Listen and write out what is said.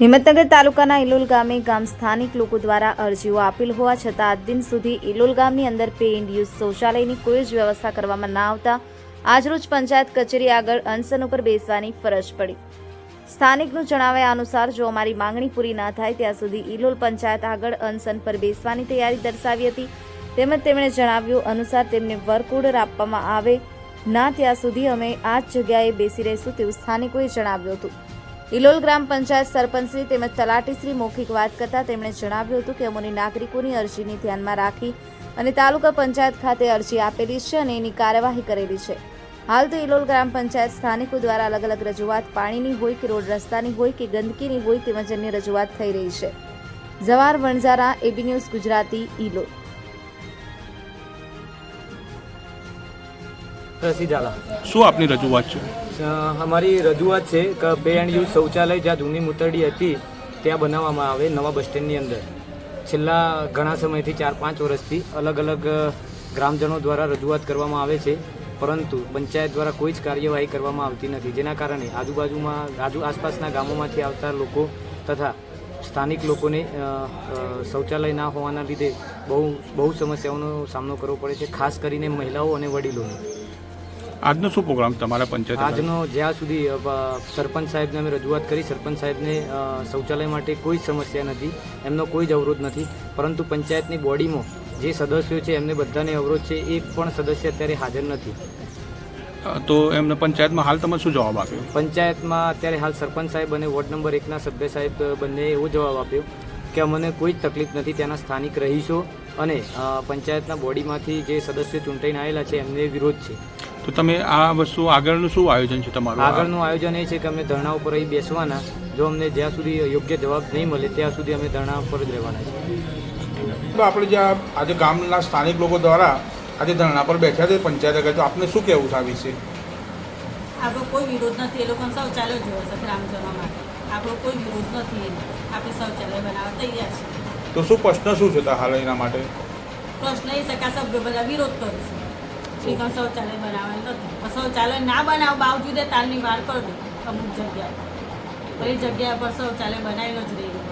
હિંમતનગર તાલુકાના ઇલોલ ગામે ગામ સ્થાનિક લોકો દ્વારા અરજીઓ આપેલ હોવા છતાં આજ દિન સુધી ઇલોલ ગામની અંદર પે એન્ડ યુઝ શૌચાલયની કોઈ જ વ્યવસ્થા કરવામાં ના આવતા આજરોજ પંચાયત કચેરી આગળ અનશન ઉપર બેસવાની ફરજ પડી. સ્થાનિકનું જણાવ્યા અનુસાર જો અમારી માંગણી પૂરી ના થાય ત્યાં સુધી ઇલોલ પંચાયત આગળ અનશન પર બેસવાની તૈયારી દર્શાવી હતી. તેમજ તેમણે જણાવ્યું અનુસાર તેમને વર્ક ઓર્ડર આપવામાં આવે. ના ત્યાં સુધી અમે આ જ જગ્યાએ બેસી રહીશું તેવું સ્થાનિકોએ જણાવ્યું હતું. ઇલોલ ગ્રામ પંચાયત સરપંચશ્રી તેમજ તલાટીશ્રી મૌખિક વાત કરતા તેમણે જણાવ્યું હતું કે અમોની નાગરિકોની અરજીને ધ્યાનમાં રાખી અને તાલુકા પંચાયત ખાતે અરજી આપેલી છે અને એની કાર્યવાહી કરેલી છે. હાલ તો ઇલોલ ગ્રામ પંચાયત સ્થાનિકો દ્વારા અલગ અલગ રજૂઆત પાણીની હોય કે રોડ રસ્તાની હોય કે ગંદકીની હોય તેમજ અન્ય રજૂઆત થઈ રહી છે. જવાર વણઝારા, એબી ન્યૂઝ ગુજરાતી ઇલોલ રસી ઝાલા શું આપની રજૂઆત છે? અમારી રજૂઆત છે કે બે એન્ડ યુઝ શૌચાલય જ્યાં જૂની મૂતરડી હતી ત્યાં બનાવવામાં આવે નવા બસ સ્ટેન્ડની અંદર. છેલ્લા ઘણા સમયથી ચાર પાંચ વર્ષથી અલગ અલગ ગ્રામજનો દ્વારા રજૂઆત કરવામાં આવે છે પરંતુ પંચાયત દ્વારા કોઈ જ કાર્યવાહી કરવામાં આવતી નથી. જેના કારણે આજુબાજુમાં આજુ આસપાસના ગામોમાંથી આવતા લોકો તથા સ્થાનિક લોકોને શૌચાલય ના હોવાના લીધે બહુ બહુ સમસ્યાઓનો સામનો કરવો પડે છે ખાસ કરીને મહિલાઓ અને વડીલોને. આજનો શું પ્રોગ્રામ તમારા પંચાયત આજનો જ્યાં સુધી સરપંચ સાહેબને અમે રજૂઆત કરી સરપંચ સાહેબને શૌચાલય માટે કોઈ જ સમસ્યા નથી એમનો કોઈ જ અવરોધ નથી પરંતુ પંચાયતની બોડીમાં જે સદસ્યો છે એમને બધાને અવરોધ છે એ પણ સદસ્ય અત્યારે હાજર નથી. તો એમને પંચાયતમાં હાલ તમે શું જવાબ આપ્યો? પંચાયતમાં અત્યારે હાલ સરપંચ સાહેબ અને વોર્ડ નંબર એકના સભ્ય સાહેબ બંને એવો જવાબ આપ્યો કે અમને કોઈ જ તકલીફ નથી ત્યાંના સ્થાનિક રહીશો અને પંચાયતના બોડીમાંથી જે સદસ્યો ચૂંટાઈને આવેલા છે એમને વિરોધ છે. તો તમે આ વસ્તુ આગળનું શું આયોજન છે તમારું? આગળનું આયોજન એ છે કે અમે ધરણા ઉપર અહીં બેસવાના. જો અમને જ્યાં સુધી યોગ્ય જવાબ નહીં મળે ત્યાં સુધી અમે ધરણા ઉપર જ રહેવાના છે તો આપણે જે આજે ગામના સ્થાનિક લોકો દ્વારા આજે ધરણા પર બેઠા છે પંચાયત આગળ તો આપને શું કહેવું છે આ વિશે? આપણો કોઈ વિરોધ નથી. એ લોકોને શૌચાલય જોવે છે ગ્રામજનો માટે આપણો કોઈ વિરોધ નથી આપણે શૌચાલય બનાવવા તૈયાર છે તો શું પ્રશ્ન શું છે તા હાલ એના માટે? પ્રશ્ન એ છે કે આ સભ્યો બધા વિરોધ કરે છે. પણ શૌચાલય બનાવવાનું નથી શૌચાલય ના બનાવ બાવજુદે તાલની વાર કરી અમુક જગ્યાએ. તો જગ્યા પર શૌચાલય બનાવેલો જ રહેવું